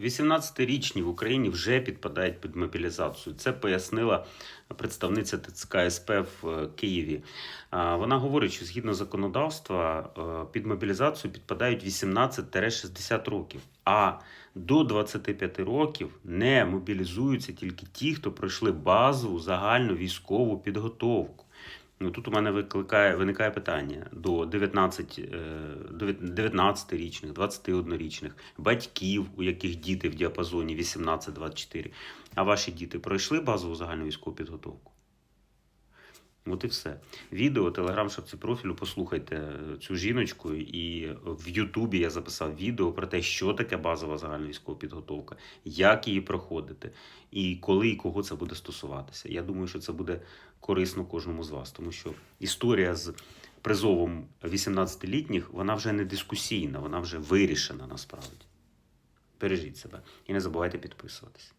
18-річні в Україні вже підпадають під мобілізацію. Це пояснила представниця ТЦК СП в е, Києві. Вона говорить, що згідно законодавства е, під мобілізацію підпадають 18-60 років. А до 25 років не мобілізуються тільки ті, хто пройшли базову загальну військову підготовку. Ну, тут у мене викликає, виникає питання до 19, е, до 19-річних, 21-річних батьків, у яких діти в діапазоні 18-24. А ваші діти пройшли базову загальну військову підготовку? От і все. Відео, телеграм-шапці профілю, послухайте е, цю жіночку. І в Ютубі я записав відео про те, що таке базова загальна військова підготовка, як її проходити, і коли і кого це буде стосуватися. Я думаю, що це буде корисно кожному з вас, тому що історія з призовом 18-літніх вона вже не дискусійна, вона вже вирішена насправді. Бережіть себе і не забувайте підписуватись.